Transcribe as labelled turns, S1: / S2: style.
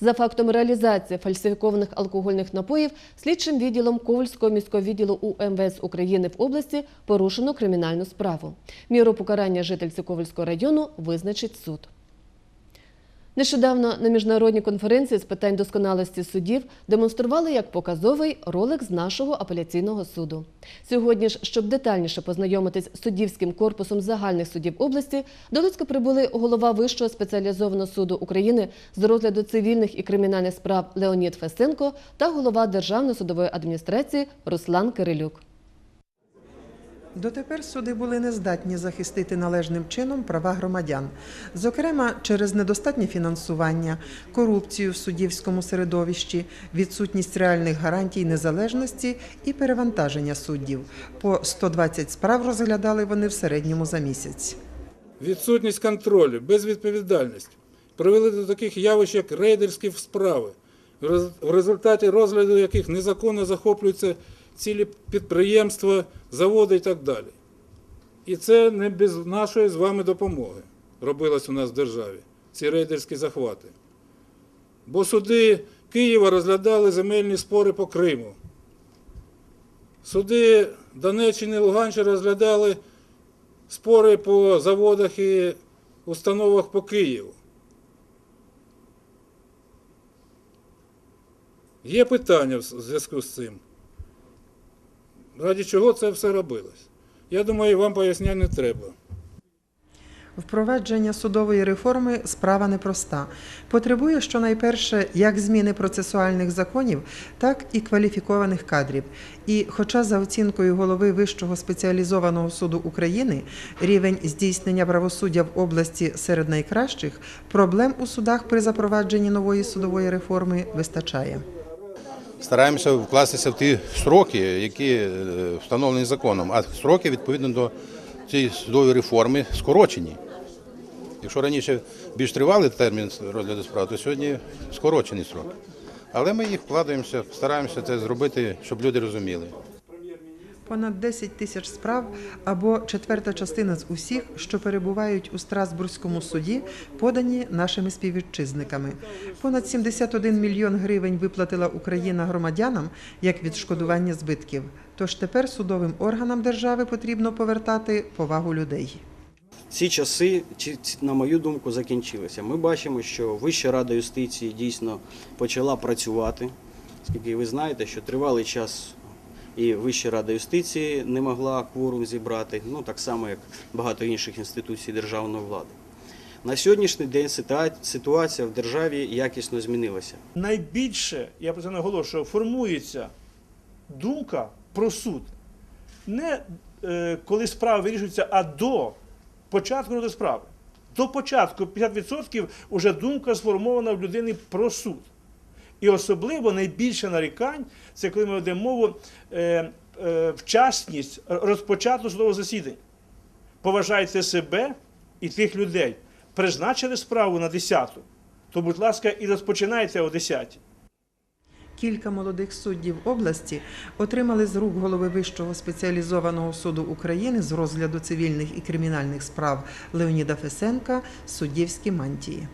S1: За фактом реалізації фальсифікованих алкогольних напоїв слідчим відділом Ковальського міського відділу УМВС України в області порушено кримінальну справу. Міру покарання жительці Ковальського району визначить суд. Нещодавно на міжнародній конференції з питань досконалості судів демонстрували як показовий ролик з нашого апеляційного суду. Сьогодні ж, щоб детальніше познайомитись з суддівським корпусом загальних судів області, до Луцька прибули голова Вищого спеціалізованого суду України з розгляду цивільних і кримінальних справ Леонід Фесенко та голова Державної судової адміністрації Руслан Кирилюк.
S2: Дотепер суди були нездатні захистити належним чином права громадян, зокрема через недостатнє фінансування, корупцію в суддівському середовищі, відсутність реальних гарантій незалежності і перевантаження суддів. По 120 справ розглядали вони в середньому за місяць.
S3: Відсутність контролю, безвідповідальність привели до таких явищ, як рейдерські справи, в рез- результаті розгляду яких незаконно захоплюються цілі підприємства, заводи і так далі. І це не без нашої з вами допомоги робилось у нас в державі, ці рейдерські захвати. Бо суди Києва розглядали земельні спори по Криму. Суди Донеччини і Луганщини розглядали спори по заводах і установах по Києву. Є питання в зв'язку з цим. Раді чого це все робилось? Я думаю, вам пояснять не треба.
S2: Впровадження судової реформи справа непроста. Потребує щонайперше як зміни процесуальних законів, так і кваліфікованих кадрів. І, хоча за оцінкою голови Вищого спеціалізованого суду України рівень здійснення правосуддя в області серед найкращих, проблем у судах при запровадженні нової судової реформи вистачає.
S4: Стараємося вкластися в ті сроки, які е, встановлені законом, а сроки відповідно до цієї судової реформи скорочені. Якщо раніше більш тривалий термін розгляду справ, то сьогодні скорочений срок. Але ми їх вкладаємося, стараємося це зробити, щоб люди розуміли.
S2: Понад 10 тисяч справ або четверта частина з усіх, що перебувають у Страсбурзькому суді, подані нашими співвітчизниками. Понад 71 мільйон гривень виплатила Україна громадянам як відшкодування збитків. Тож тепер судовим органам держави потрібно повертати повагу людей.
S5: Ці часи, на мою думку, закінчилися. Ми бачимо, що Вища рада юстиції дійсно почала працювати, оскільки ви знаєте, що тривалий час і Вища рада юстиції не могла кворум зібрати, ну так само, як багато інших інституцій державної влади. На сьогоднішній день ситуація в державі якісно змінилася.
S6: найбільше, я про це наголошую, формується думка про суд. Не е, коли справа вирішується, а до початку розгляду справи. До початку 50% вже думка сформована в людини про суд. І особливо найбільше нарікань це коли ми ведемо мову е, е, вчасність розпочатку судового засідання. Поважайте себе і тих людей. Призначили справу на 10-ту, то, будь ласка, і розпочинайте о 10-й.
S2: Кілька молодих суддів області отримали з рук голови Вищого спеціалізованого суду України з розгляду цивільних і кримінальних справ Леоніда Фесенка суддівські мантії.